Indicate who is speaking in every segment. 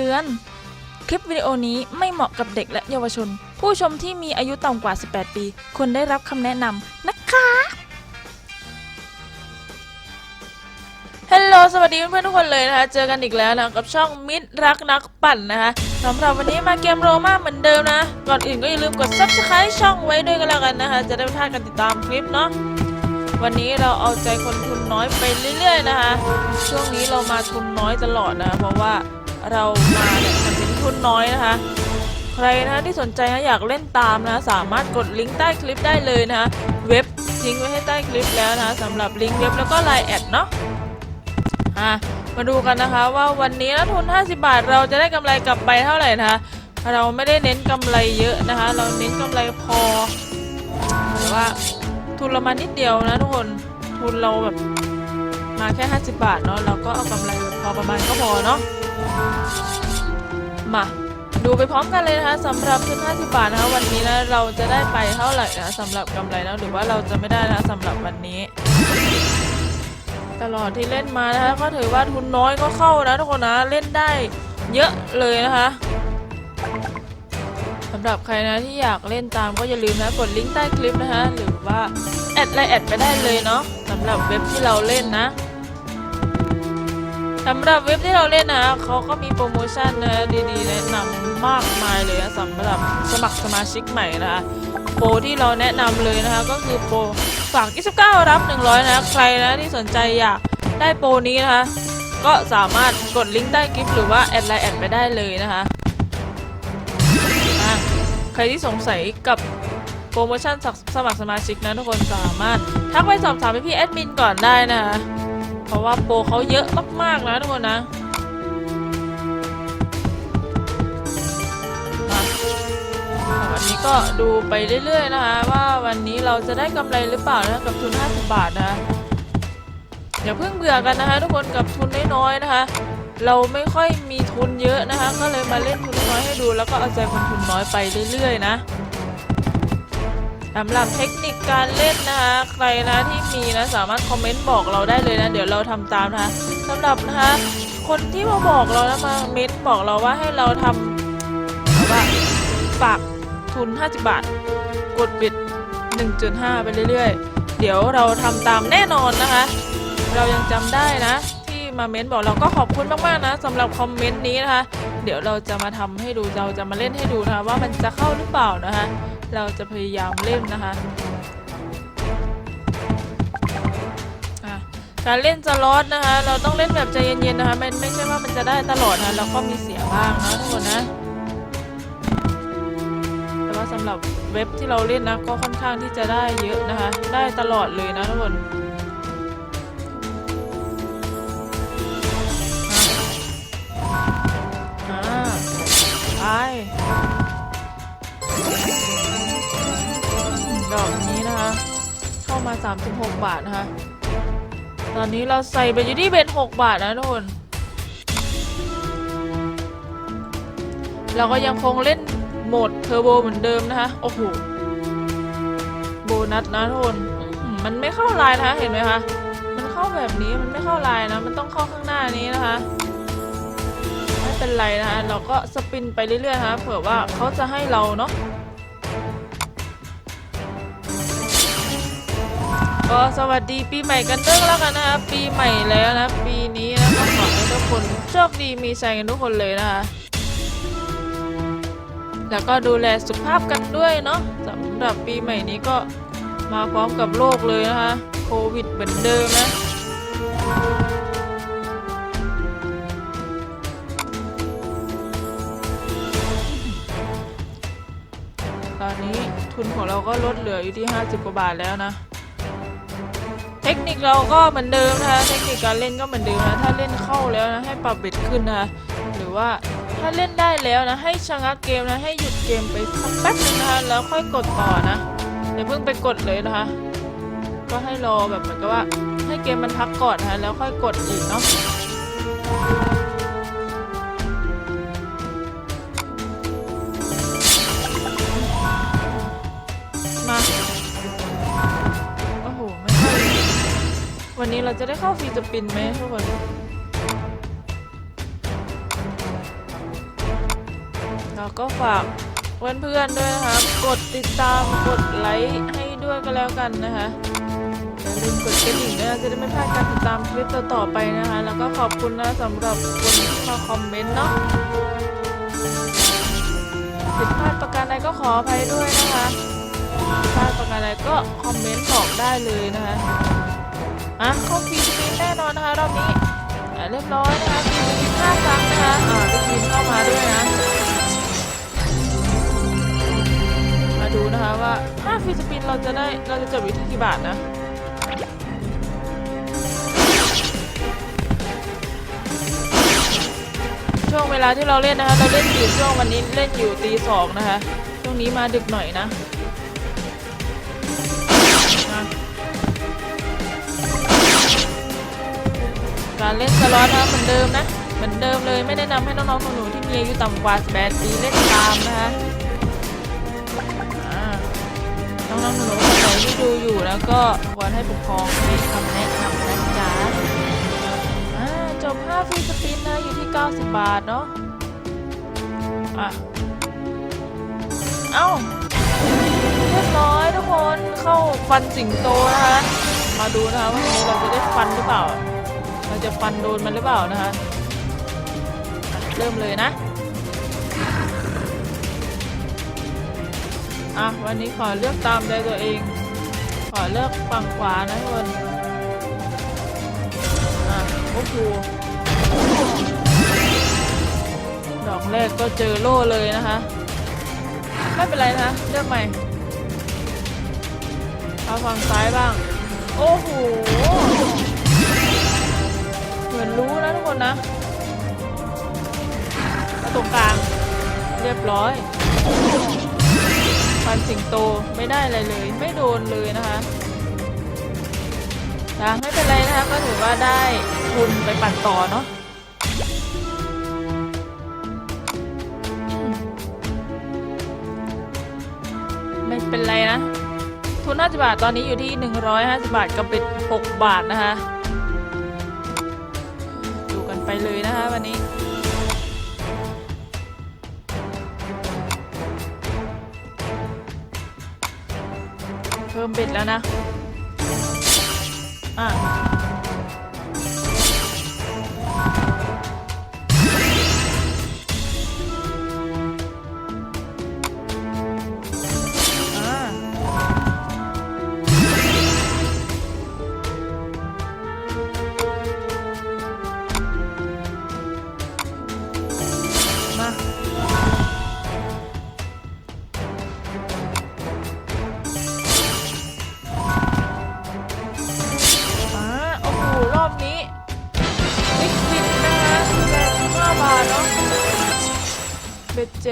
Speaker 1: ตือน คลิปวิดีโอนี้ไม่เหมาะกับเด็กและเยาวชน ผู้ชมที่มีอายุต่ำกว่า 18 ปีควรได้รับคำแนะนำนะคะฮัลโหลสวัสดีเพื่อนๆทุกคนเลยนะคะ เจอกันอีกแล้วนะกับช่องมิตรรักนักปั่นนะคะสำหรับวันนี้มาเกมโรมาเหมือนเดิมนะ ก่อนอื่นก็อย่าลืมกด subscribe ช่องไว้ด้วยกันแล้วกันนะคะ จะได้ไม่พลาดการติดตามคลิปเนาะวันนี้เราเอาใจคนทุนน้อยไปเรื่อยๆนะคะ ช่วงนี้เรามาทุนน้อยตลอดนะ เพราะว่า เรามาเนี่ยมันเป็นทุนน้อยนะคะ ใครนะที่สนใจนะอยากเล่นตามนะ สามารถกดลิงก์ใต้คลิปได้เลยนะคะเว็บทิ้งไว้ให้ใต้คลิปแล้วนะสำหรับลิงก์เว็บแล้วก็ไลน์แอดเนาะอะมาดูกันนะคะว่าวันนี้นะทุน 50 บาท เราจะได้กำไรกลับไปเท่าไหร่นะคะ เราไม่ได้เน้นกำไรเยอะนะคะ เราเน้นกำไรพอแต่ว่าทุนเรามานิดเดียวนะทุกคนทุนเราแบบมาแค่ 50 บาทเนาะเราก็เอากำไรพอประมาณก็พอเนาะ มาดูไปพร้อมกันเลยนะคะสำหรับทุน50 บาทนะคะวันนี้นะเราจะได้ไปเท่าไหร่นะสำหรับกำไรนะหรือว่าเราจะไม่ได้นะสำหรับวันนี้ ตลอดที่เล่นมานะคะก็ถือว่าทุนน้อยก็เข้านะทุกคนนะเล่นได้เยอะเลยนะคะสำหรับใครนะที่อยากเล่นตามก็อย่าลืมนะกดลิงก์ใต้คลิปนะคะหรือว่าแอดไลน์แอดไปได้เลยเนาะสำหรับเว็บที่เราเล่นนะ สำหรับเว็บที่เราเล่นนะเขาก็มีโปรโมชั่นนะดีๆแนะนำมากมายเลยนะสำหรับสมัครสมาชิกใหม่นะคะโปรที่เราแนะนำเลยนะคะก็คือโปรฝาก 29 รับ 100 นะใครนะที่สนใจอยากได้โปรนี้นะคะก็สามารถกดลิงก์ใต้คลิปหรือว่าแอดไลน์แอดไปได้เลยนะคะอะใครที่สงสัยกับโปรโมชั่นสมัครสมาชิกนะทุกคนสามารถทักไปสอบถามพี่แอดมินก่อนได้นะคะ เพราะว่าโปรเขาเยอะมากๆนะทุกคนนะวันนี้ก็ดูไปเรื่อยๆนะคะว่าวันนี้เราจะได้กำไรหรือเปล่านะกับทุน 50 บาทนะอย่าเพิ่งเบื่อกันนะคะทุกคนกับทุนน้อยๆนะคะ เราไม่ค่อยมีทุนเยอะนะคะ ก็เลยมาเล่นทุนน้อยให้ดู แล้วก็เอาใจคนทุนน้อยไปเรื่อยๆนะ สำหรับเทคนิคการเล่นนะคะใครนะที่มีนะสามารถคอมเมนต์บอกเราได้เลยนะ เดี๋ยวเราทำตามนะคะสำหรับนะคะคนที่มาบอกเรานะมาเม้นต์บอกเราว่าให้เราทำแบบว่าฝากทุน 50 บาท กดบิด 1.5 ไปเรื่อยๆ เดี๋ยวเราทำตามแน่นอนนะคะ เรายังจำได้นะ ที่มาเม้นบอกเราก็ขอบคุณมากๆนะสำหรับคอมเมนต์นี้นะคะ เดี๋ยวเราจะมาทำให้ดูเราจะมาเล่นให้ดูนะคะว่ามันจะเข้าหรือเปล่านะคะ เราจะพยายามเล่นนะคะะการเล่นสล็อตนะคะ เราต้องเล่นแบบใจเย็นๆนะคะมันไม่ใช่ว่ามันจะได้ตลอดนะเราก็มีเสียบ้างนะทุกคนนะแต่ว่าสำหรับเว็บที่เราเล่นนะก็ค่อนข้างที่จะได้เยอะนะคะ ได้ตลอดเลยนะทุกคนอ่าไป ดอกนี้นะคะ เข้ามา 36 บาทนะคะ ตอนนี้เราใส่ไปอยู่ที่เบ็ด6บาทนะทุกคน เราก็ยังคงเล่นโหมดเทอร์โบเหมือนเดิมนะคะ โอ้โห โบนัสนะทุกคนมันไม่เข้าลายนะคะเห็นไหมคะ มันเข้าแบบนี้มันไม่เข้าลายนะ มันต้องเข้าข้างหน้านี้นะคะไม่เป็นไรนะคะเราก็สปินไปเรื่อยๆนะคะเผื่อว่าเขาจะให้เราเนาะ ก็สวัสดีปีใหม่กันเด้อแล้วกันนะคะปีใหม่แล้วนะ ปีนี้นะก็ขอให้ทุกคนโชคดีมีชัยกันทุกคนเลยนะคะแล้วก็ดูแลสุขภาพกันด้วยเนาะสำหรับปีใหม่นี้ก็มาพร้อมกับโรคเลยนะคะโควิดเหมือนเดิมนะตอนนี้ทุนของเราก็ลดเหลืออยู่ที่ 50 กว่าบาทแล้วนะ ทคนิคเราก็เหมือนเดิมนะคะเทคนิคการเล่นก็เหมือนเดิมนะถ้าเล่นเข้าแล้วนะให้ปรับเบ็ดขึ้นนะคะหรือว่าถ้าเล่นได้แล้วนะให้ชะงักเกมนะให้หยุดเกมไปสักแป๊บนึงนะคะแล้วค่อยกดต่อนะอย่าเพิ่งไปกดเลยนะคะ ก็ให้รอแบบเหมือนกับว่าให้เกมมันพักก่อนนะคะแล้วค่อยกดอีกเนาะ วันนี้เราจะได้เข้าฟรีสปินไหมทุกคนแล้วก็ฝากเพื่อนๆด้วยนะคะกดติดตามกดไลค์ให้ด้วยก็แล้วกันนะคะอย่าลืมกดกระดิ่งด้วยนะจะได้ไม่พลาดการติดตามคลิปต่อๆไปนะคะ แล้วก็ขอบคุณนะสำหรับคนที่มาคอมเมนต์เนาะผิดพลาดประการใดก็ขออภัยด้วยนะคะผิดพลาดประการใดก็คอมเมนต์บอกได้เลยนะคะ อะเข้าฟรีสตรีแน่นอนนะคะรอบนี้เรียบร้อยนะคะฟรีสตรีห้าครั้งนะคะอ่าได้ยินเข้ามาด้วยนะ มาดูนะคะว่าถ้าฟรีสปินเราจะได้เราจะจบอยู่ที่กี่บาทนะช่วงเวลาที่เราเล่นนะคะ เราเล่นอยู่ช่วงวันนี้เล่นอยู่ตีสองนะคะ ช่วงนี้มาดึกหน่อยนะ การเล่นสล็อตนะเหมือนเดิมนะเหมือนเดิมเลยไม่แนะนำให้น้องๆหนูๆที่มีอายุต่ำกว่า18ปีเล่นตามนะคะน้องๆหนูๆคนไหนที่ดูอยู่แล้วก็ควรให้ปกครองให้คำแนะนำนะจ๊ะจบ5ฟรีสปินนะอยู่ที่ 90 บาทเนาะอะเอ้าเรียบร้อยทุกคนเข้าฟันสิงโตนะคะมาดูนะคะว่าวันนี้เราจะได้ฟันหรือเปล่า จะฟันโดนมันหรือเปล่านะคะ เริ่มเลยนะอะวันนี้ขอเลือกตามใจตัวเอง ขอเลือกฝั่งขวานะทุกคนอะโอ้โหดอกแรกก็เจอโล่เลยนะคะ ไม่เป็นไรนะคะเลือกใหม่เอาฝั่งซ้ายบ้าง โอ้โห มือนรู้นะทุกคนนะตรงกลางเรียบร้อยฟันสิงโตไม่ได้อะไรเลย ไม่โดนเลยนะคะอะไม่เป็นไรนะคะก็ถือว่าได้ทุนไปปั่นต่อเนาะไม่เป็นไรนะ ทุน50บาทตอนนี้อยู่ที่ 150 บาทกับเป็น 6 บาทนะคะ เลยนะคะวันนี้เพิ่มเบ็ดแล้วนะ อะ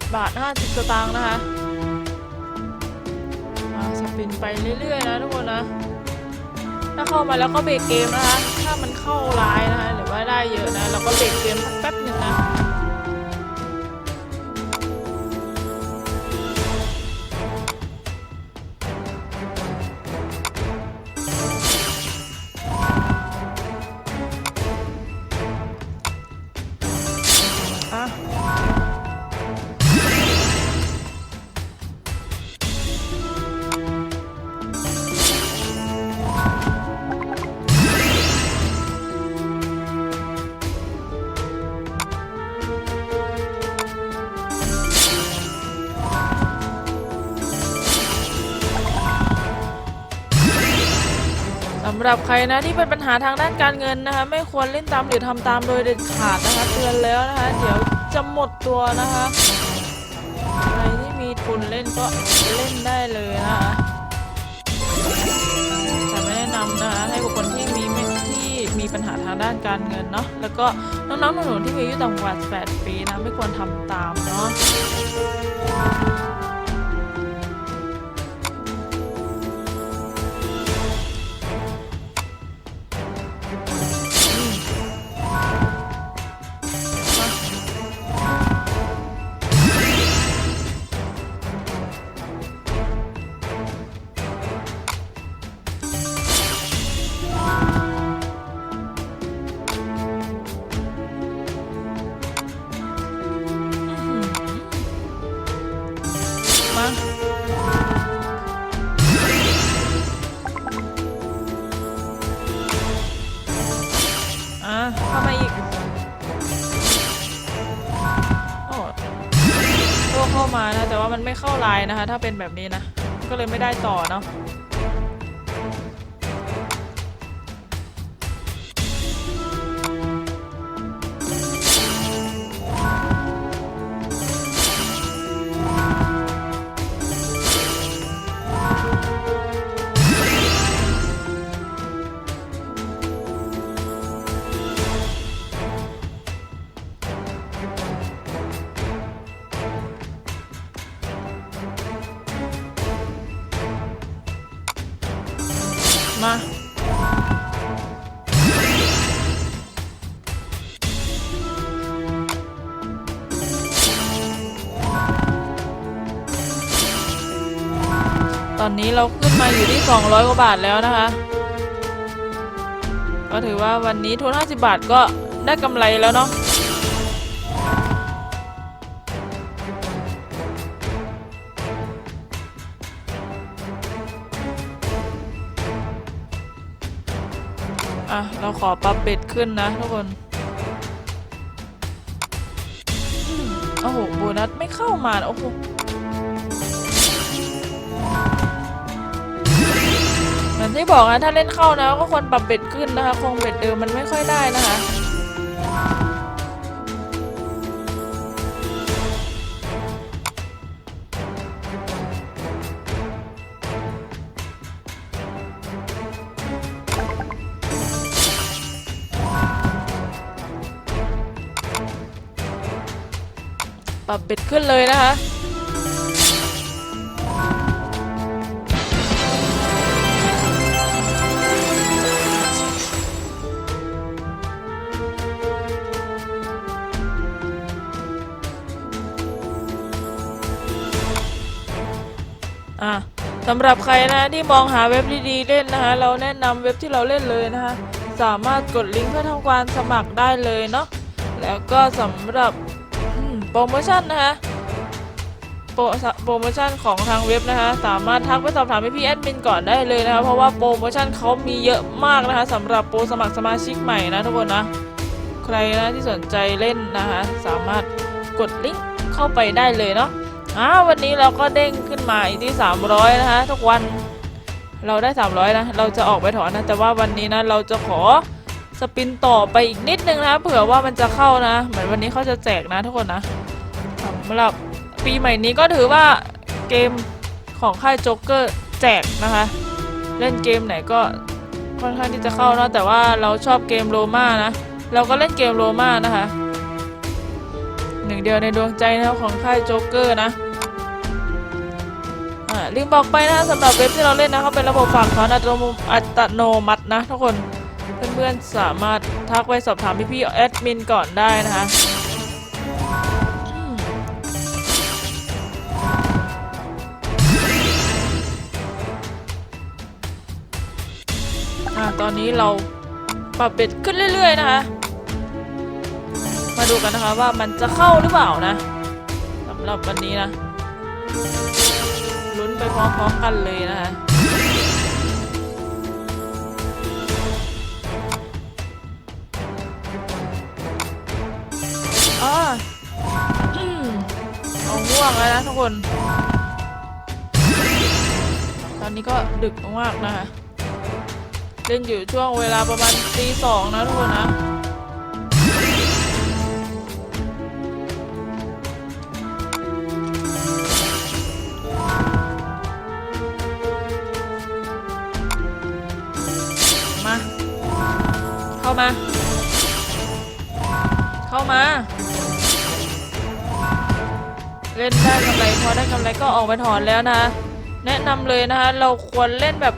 Speaker 1: 7 บาท 50 สตางค์นะคะสปินไปเรื่อยๆนะทุกคนนะ ถ้าเข้ามาแล้วก็เบรกเกมนะคะ ถ้ามันเข้าร้ายนะคะ หรือว่าได้เยอะนะ เราก็เบรกเกมสักแป๊บหนึ่งนะำหรับใครนะที่เป็นปัญหาทางด้านการเงินนะคะ ไม่ควรเล่นตามหรือทำตามโดยเด็ดขาดนะคะเตือนแล้วนะคะ เดี๋ยวจะหมดตัวนะคะใครที่มีทุนเล่นก็เล่นได้เลยนะคะแต่ไม่แนะนำนะคะให้บุคคลที่มีไม่ที่มีปัญหาทางด้านการเงินเนาะแล้วก็น้องๆหนูๆที่มีอายุต่ำกว่า 8 ปีนะไม่ควรทำตามเนาะ มานะ แต่ว่ามันไม่เข้าไลน์นะคะ ถ้าเป็นแบบนี้นะ ก็เลยไม่ได้ต่อเนาะ มา ตอนนี้เราขึ้นมาอยู่ที่ 200 กว่าบาทแล้วนะคะ ก็ถือว่าวันนี้ทุน50 บาทก็ได้กำไรแล้วเนาะ อะ เราขอปรับเบ็ดขึ้นนะทุกคนโอ้โหโบนัสไม่เข้ามาโอ้โหเหมือนที่บอกนะถ้าเล่นเข้านะก็ควรปรับเบ็ดขึ้นนะคะคงเบ็ดเดิมมันไม่ค่อยได้นะคะ ปรับเบ็ดขึ้นเลยนะคะอะสำหรับใครนะที่มองหาเว็บดีๆเล่นนะคะ เราแนะนำเว็บที่เราเล่นเลยนะคะ สามารถกดลิงก์เพื่อทำการสมัครได้เลยเนาะแล้วก็สำหรับ โปรโมชั่นนะคะโปรโปรโมชั่นของทางเว็บนะคะ สามารถทักไปสอบถามพี่แอดมินก่อนได้เลยนะคะ เพราะว่าโปรโมชั่นเขามีเยอะมากนะคะสำหรับโปรสมัครสมาชิกใหม่นะทุกคนนะ ใครนะที่สนใจเล่นนะคะ สามารถกดลิงก์เข้าไปได้เลยเนาะอ้าววันนี้เราก็เด้งขึ้นมาอีกที่ 300 นะคะ ทุกวันเราได้ 300 นะ เราจะออกไปถอนนะ แต่ว่าวันนี้นะเราจะขอสปินต่อไปอีกนิดนึงนะ เผื่อว่ามันจะเข้านะ เหมือนวันนี้เขาจะแจกนะทุกคนนะ สำหรับปีใหม่นี้ก็ถือว่าเกมของค่ายโจ๊กเกอร์แจกนะคะ เล่นเกมไหนก็ค่อนข้างที่จะเข้าเนาะแต่ว่าเราชอบเกมโรมานะ เราก็เล่นเกมโรมานะคะหนึ่งเดียวในดวงใจนะของค่ายโจ๊กเกอร์นะลืมบอกไปนะสำหรับเว็บที่เราเล่นนะเขาเป็นระบบฝากถอนอัตโนมอัตโนมัตินะทุกคนเพื่อนๆสามารถทักไปสอบถามพี่ๆแอดมินก่อนได้นะคะ ตอนนี้เราปรับเบ็ดขึ้นเรื่อย ๆ นะคะ มาดูกันนะคะว่ามันจะเข้าหรือเปล่านะสำหรับวันนี้นะ ลุ้นไปพร้อมๆกันเลยนะคะอ่าอืมเอาง่วงแล้วนะทุกคน ตอนนี้ก็ดึกมากนะคะ เล่นอยู่ช่วงเวลาประมาณตีสองนะทุกคนนะมาเข้ามา เข้ามา เล่นได้กำไรพอได้กำไรก็ออกไปถอนแล้วนะ แนะนำเลยนะคะเราควรเล่นแบบ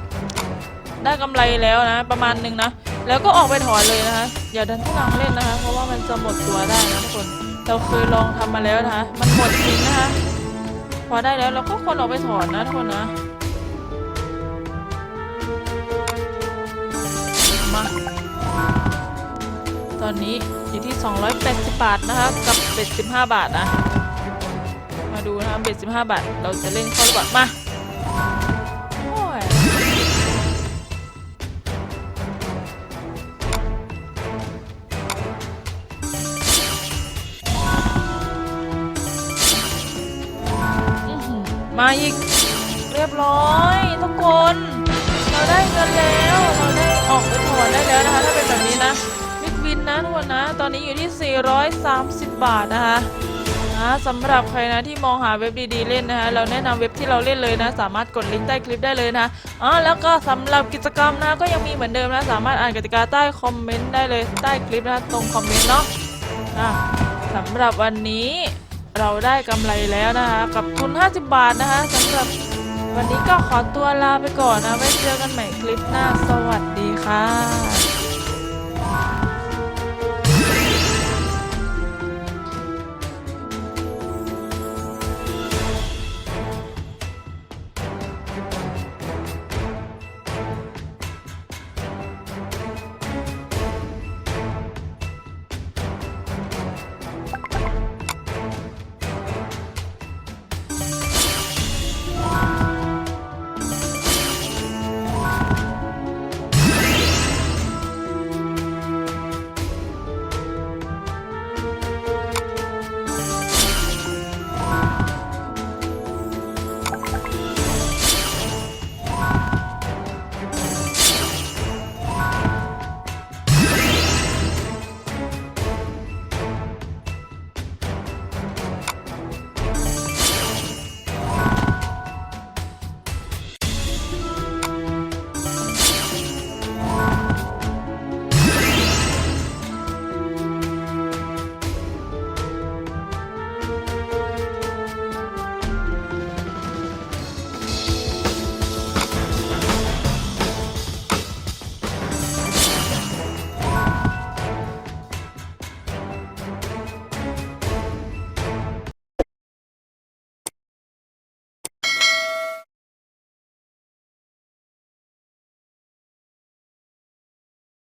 Speaker 1: ได้กำไรแล้วนะ ประมาณหนึงนะ แล้วก็ออกไปถอนเลยนะคะ อย่าดันทุลังเล่นนะคะ เพราะว่ามันจะหมดตัวได้นะทุกคน เราเคยลองทำมาแล้วนะคะ มันหมดจริงนะคะ พอได้แล้วเราก็ควรออกไปถอนนะทุกคนนะ มา ตอนนี้อยู่ที่ 280 บาทนะคะ กับเบ็ด15บาทนะ มาดูนะคะเบ็ด15บาท เราจะเล่นเข้าหรือเปล่ามา มาอีก เรียบร้อย ทุกคน เราได้เงินแล้ว เราได้ออกไปถอนได้แล้วนะคะ ถ้าเป็นแบบนี้นะมิกบินนะทุกคนนะ ตอนนี้อยู่ที่ 430 บาทนะคะนะสำหรับใครนะที่มองหาเว็บดีๆเล่นนะคะเราแนะนำเว็บที่เราเล่นเลยนะ สามารถกดลิงก์ใต้คลิปได้เลยนะอ๋อแล้วก็สำหรับกิจกรรมนะก็ยังมีเหมือนเดิมนะ สามารถอ่านกติกาใต้คอมเมนต์ได้เลยใต้คลิปนะตรงคอมเมนต์เนาะอะสำหรับวันนี้ เราได้กำไรแล้วนะคะกับทุน 50 บาทนะคะสำหรับวันนี้ก็ขอตัวลาไปก่อนนะไว้เจอกันใหม่คลิปหน้าสวัสดีค่ะ